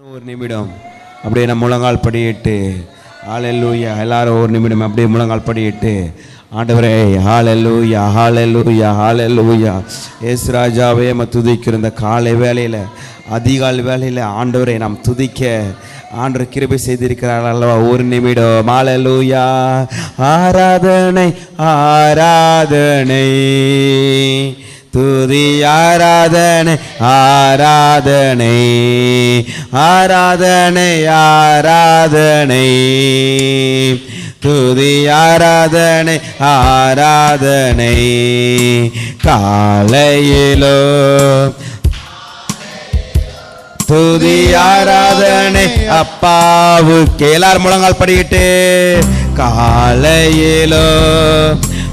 ஒரு நிமிடம் அப்படியே நம்ம முழங்கால் படியிட்டு ஹalleluya எல்லாரும் ஒரு நிமிடம் அப்படியே முழங்கால் படியிட்டு ஆண்டவரே ஹalleluya ஹalleluya ஹalleluya இயேசு ராஜாவே நம்ம துதிக்கிற இந்த காலை வேலையில் அதிகால் வேலையில் ஆண்டவரை நாம் துதிக்க ஆண்டு கிருபை செய்திருக்கிறார் அல்லவா? ஒரு நிமிடம் ஹalleluya ஆராதனை ஆராதனை. துதி ஆராதனை ஆராதனை ஆராதனை ஆராதனை. துதி ஆராதனை ஆராதனை. காலையிலோ துதி ஆராதனை அப்பாவுக்கு எல்லாரும் முழங்கால் படிக்கிட்டு காலையிலோ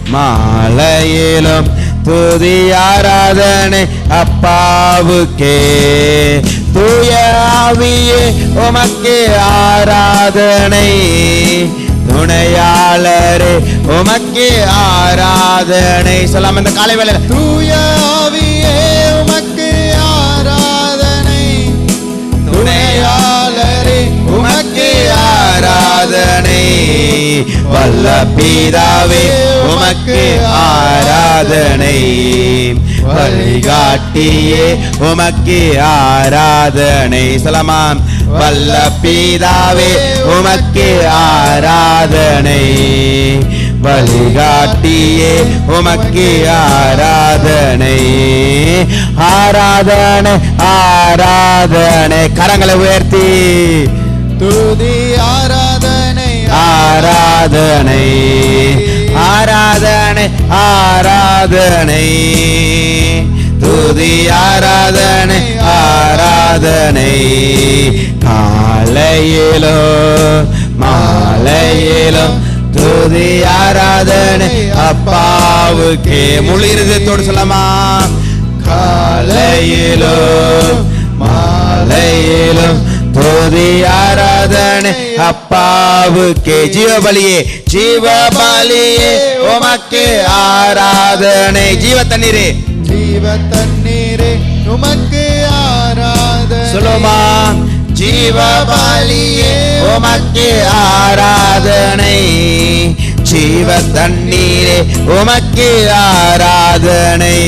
மாலையிலும் துதி ஆராதனை அப்பாவுக்கே. தூய ஆவியே உமக்கு ஆராதனை. துணையாளரே உமக்கே ஆராதனை. சொல்லாம இந்த காலை வேலை தூய ஆவியே உமக்கு ஆராதனை. துணையாளரே உமக்கே ஆராதனை. வல்ல பீதாவே உமக்கு ஆராதனை. வழிகாட்டியே உமக்கு ஆராதனை. சொல்லமாம் வல்ல பீதாவே உமக்கு ஆராதனை. வழிகாட்டியே உமக்கு ஆராதனை. ஆராதனை ஆராதனை. கரங்களை உயர்த்தி. துதி ஆராதனை. ஆராதனை. ஆராதனை ஆராதனை. துதி ஆராதனை ஆராதனை. காலையிலோ மாலையிலோ துதி ஆராதனை. அப்பாவுக்கே முழு இருதயத்தோடு சொல்லமா. காலையிலோ மாலையிலும் துதி ஆராதனை அப்பாவுக்கே ஜீவபலியே ஜீவபலியே உமக்கு ஆராதனை. ஜீவ தண்ணீரே. ஜீவ தண்ணீரே உமக்கு ஆராதனை. சொல்லுமா ஜீவபலியே உமக்கு ஆராதனை. ஜீவ தண்ணீரே உமக்கு ஆராதனை.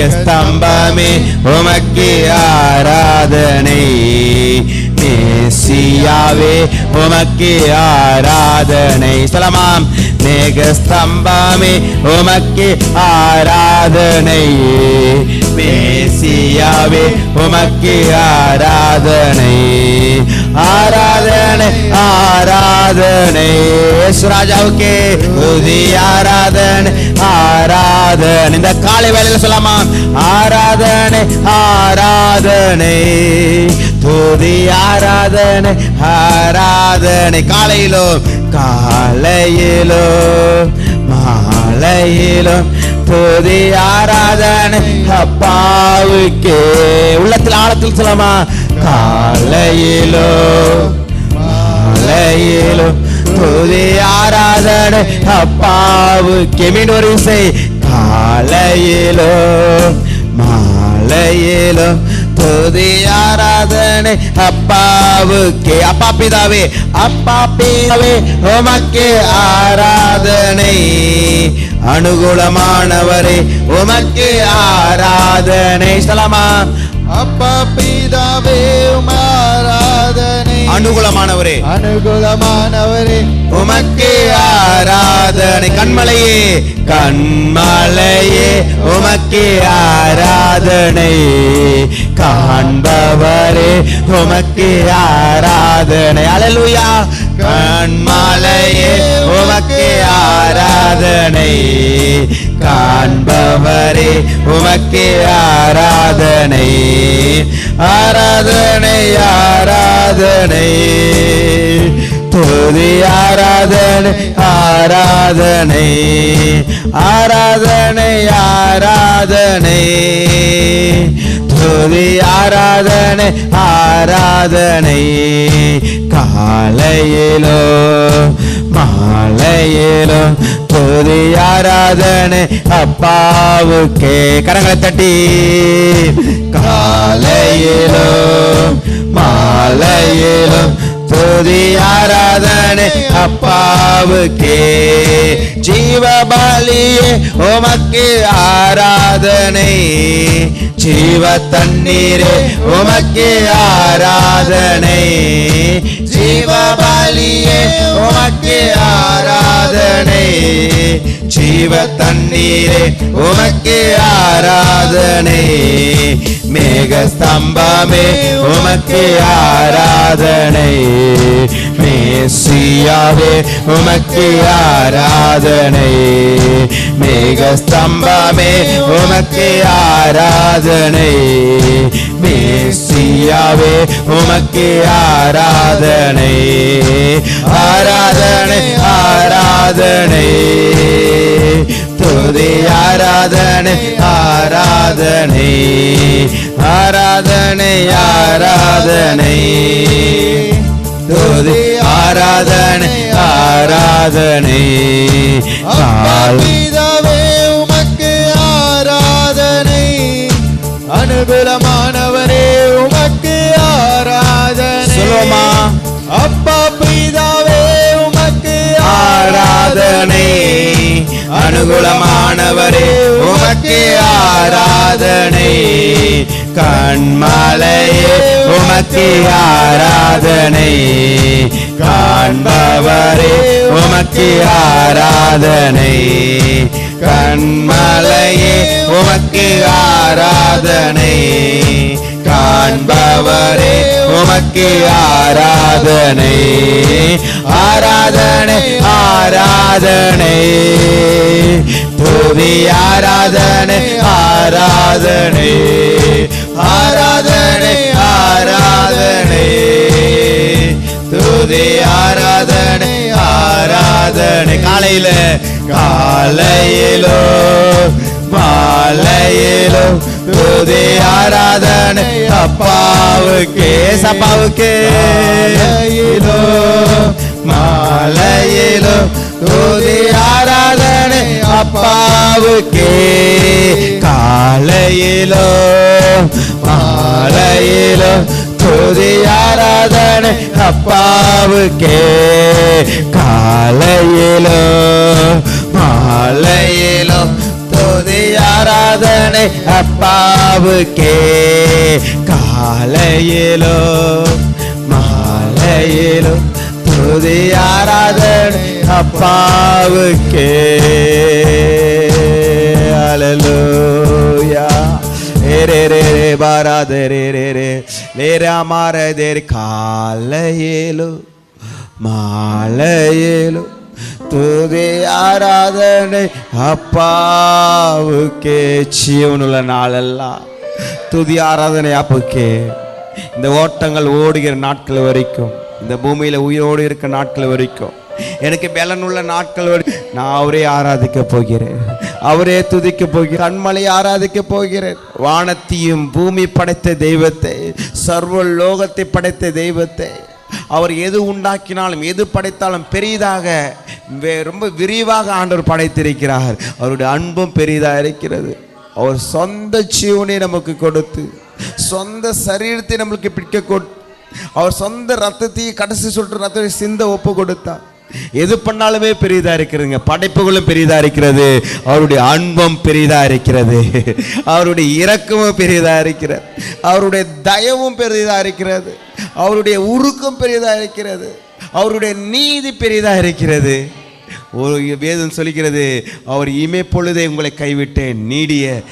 மேகஸ்தம்பமே உமக்கு ஆராதனை. மேசியாவே உமக்கு ஆராதனை. சொல்லமாம் மேகஸ்தம்பமே உமக்கு ஆராதனை. மேசியாவே உமக்கு ஆராதனை. ஆராதனை. ஆராதனை ராஜாவுக்கே உதி ஆராதனை ஆராதனை. இந்த காலை வேலையில சொல்லாமா ஆராதனை ஆராதனை. துதி ஆராதனை ஆராதனை. காலையிலோ காலையிலோ மாலையிலும் துதி ஆராதனை. அப்பாவுக்கே. உள்ளத்தில் ஆழத்தில் சொல்லமா காலையிலோ மாலையிலும் துதி ஆராதனை அப்பாவுக்கே மீண்டும் ஒரு இசை. காலையிலும் மாலையிலும் துதி ஆராதனை அப்பாவுக்கு அப்பா பிதாவே அப்பா பிதாவே உமக்கு ஆராதனை. அனுகூலமானவரே உமக்கு ஆராதனை. சலாமா அப்பா பிதாவே உமா அனுகூலமானவரே. அனுகூலமானவரே உமக்கு ஆராதனை. கண்மலையே கண்மலையே உமக்கு ஆராதனை. காண்பவரே உமக்கு ஆராதனை. அலலுயா கண்மலையே உமக்கு ஆராதனை காண்பவரே உமக்கே ஆராதனை. ஆராதனை ஆராதனை. துதி ஆராதனை ஆராதனை. ஆராதனை ஆராதனை. துதி ஆராதனை ஆராதனை. காலையிலோ மாலையிலும் துதி ஆராதனை அப்பாவுக்கே. கரங்களை தட்டி. காலையிலும் மாலையிலும் துதி ஆராதனை அப்பாவுக்கே. ஜீவபாலியே உமக்கு ஆராதனை. ஜீவ தண்ணீரே உமக்கு ஆராதனை. ஜீவபாலியே உமக்கு ஆராதனை. ஜீவ தண்ணீரே உமக்கு ஆராதனை. மேக ஸ்தம்பமே உமக்கு ஆராதனை. மேசியாவே உமக்கு ஆராதனை. மேக ஸ்தம்பமே உமக்கு ஆராதனை. மேசியாவே உமக்கு ஆராதனை. ஆராதனை ஆராதனை. துதி ஆராதனை ஆராதனை. ஆராதனை ஆராதனை. துதி ஆராதனை ஆராதனை. பிதாவே உமக்கு ஆராதனை. அனுகூலமானவரே உமக்கு ஆராதனை. சொல்லுவோமா? அப்பா பிதாவே உமக்கு ஆராதனை. அனுகூலமானவரே உமக்கு ஆராதனை. கண்மலையே உமக்கு ஆராதனை. காண்பவரே உமக்கு ஆராதனை. கண்மலையே உமக்கு ஆராதனை. காண்பவரே உமக்கு ஆராதனை. ஆராதனை ஆராதனை. துதி ஆராதனை ஆராதனை. ஆராதனை ஆராதனை. துதி ஆராதனை ஆராதனை. காலையில காலையிலோ மாலையிலோ துதி ஆராதனை அப்பாவுக்கே சப்பாவுக்கே. மாலையிலோ மாலையிலோ துதி ஆராதனை அப்பாவுக்கே. காலையிலோ மாலையிலோ துதி ஆராதனை அப்பாவுக்கே. காலையிலோ மாலையிலோ ஆராதனை அப்பாவுக்கே. காலையிலோ மாலையிலோ துதி ஆராதனை அப்பாவுக்கே. அலலூயா ரே ரே ரே பாராத ரே ரே ரே. லே ராமார காலையிலோ மாலையிலோ துதி ஆராதனை அப்பாவுக்கே. ஜீவனுள்ள நாளெல்லாம் துதி ஆராதனை அப்புக்கே இந்த ஓட்டங்கள் ஓடுகிற நாட்கள் வரைக்கும் இந்த பூமியில உயிரோடு இருக்க நாட்கள் வரைக்கும் எனக்கு பலனுள்ள நாட்கள் நான் அவரே ஆராதிக்க போகிறேன். அவரே துதிக்க போகிறேன். கண்மலை ஆராதிக்க போகிறேன். வானத்தையும் பூமி படைத்த தெய்வத்தை சர்வ லோகத்தை படைத்த தெய்வத்தை அவர் எது உண்டாக்கினாலும் எது படைத்தாலும் பெரிதாக ரொம்ப விரிவாக ஆண்டவர் படைத்திருக்கிறார். அவருடைய அன்பும் பெரிதாக இருக்கிறது. அவர் சொந்த ஜீவனை நமக்கு கொடுத்து சொந்த சரீரத்தை நம்மளுக்கு பிடிக்க கொடு அவர் சொந்த ரத்தத்தையும் கடைசி சொல்ற ரத்தத்தை சிந்த ஒப்பு கொடுத்தார். எது பண்ணாலுமே பெரியதா இருக்கிறதுங்க. படைப்புகளும் பெரியதா இருக்கிறது. அவருடைய அன்பம் பெரியதா இருக்கிறது. அவருடைய இரக்கமும் பெரியதா இருக்கிறது. அவருடைய தயவும் பெரியதா இருக்கிறது. அவருடைய உருக்கம் பெரியதா இருக்கிறது. அவருடைய நீதி பெரியதா இருக்கிறது. ஒரு வேதம் சொல்லிக்கிறது அவர் இமை பொழுதே உங்களை கைவிட்டேன் நீடிய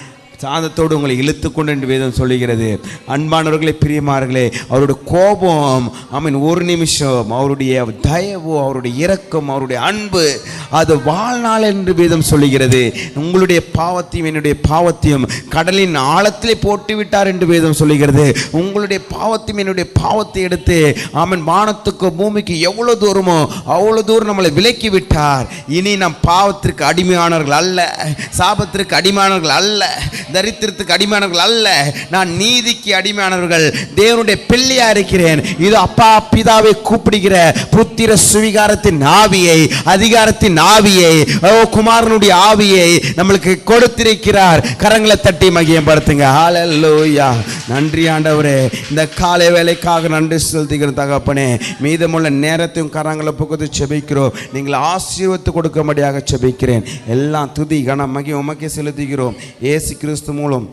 சாந்தத்தோடு உங்களை இழுத்து கொண்டு என்று வேதம் சொல்லுகிறது. அன்பானவர்களே பிரியமார்களே அவருடைய கோபம் ஐ மீன் ஒரு நிமிஷம் அவருடைய தயவு அவருடைய இரக்கம் அவருடைய அன்பு அது வாழ்நாள் என்று வேதம் சொல்லுகிறது. உங்களுடைய பாவத்தையும் என்னுடைய பாவத்தையும் கடலின் ஆழத்திலே போட்டு விட்டார் என்று வேதம் சொல்லுகிறது. உங்களுடைய பாவத்தையும் என்னுடைய பாவத்தை எடுத்து ஆமன் வானத்துக்கு பூமிக்கு எவ்வளோ தூரமோ அவ்வளோ தூரம் நம்மளை விலக்கி விட்டார் இனி நம் பாவத்திற்கு அடிமையானவர்கள் அல்ல. சாபத்திற்கு அடிமையானவர்கள் அல்ல. தரித்திரத்துக்கு அடிமையானவர்கள் அல்ல. நான் நீதிக்கு அடிமையானவர்கள். தேவனுடைய பிள்ளையா இருக்கிறேன். இது அப்பா பிதாவை கூப்பிடுகிற புத்திர சுவிகாரத்தின் ஆவியை அதிகாரத்தின் ஆவியை ஓ குமாரனுடைய ஆவியை நம்மளுக்கு கொடுத்திருக்கிறார். கரங்களை தட்டி மகியப்படுத்துங்க ஹாலல்லூயா நன்றி ஆண்டவரே. இந்த காலை வேலைக்காக நன்றி செலுத்துகிற தகப்பனே. மீதமுள்ள நேரத்தையும் கரங்களை புகுத்து செபிக்கிறோம். நீங்கள் ஆசீர்வத்து கொடுக்கும்படியாக செபிக்கிறேன். எல்லாம் துதி கன மகி உமக்கே செலுத்துகிறோம். ஏசு கிறிஸ்து மூலம்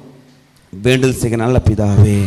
வேண்டல் செய்க நல்ல பிதாவே.